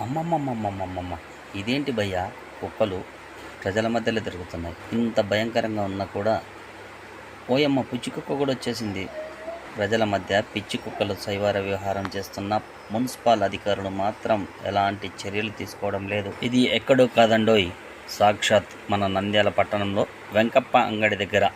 అమ్మమ్మమ్మమ్మమ్మమ్మ. ఇదేంటి భయ్యా? కుక్కలు ప్రజల మధ్యలో తిరుగుతున్నాయి. ఇంత భయంకరంగా ఉన్నా కూడా ఓయమ్మ పిచ్చి కుక్క కూడా వచ్చేసింది. ప్రజల మధ్య పిచ్చి కుక్కలు శైవార వ్యవహారం చేస్తున్న మున్సిపల్ అధికారులు మాత్రం ఎలాంటి చర్యలు తీసుకోవడం లేదు. ఇది ఎక్కడో కాదండోయ్. సాక్షాత్ మన నంద్యాల పట్టణంలో వెంకప్ప అంగడి దగ్గర.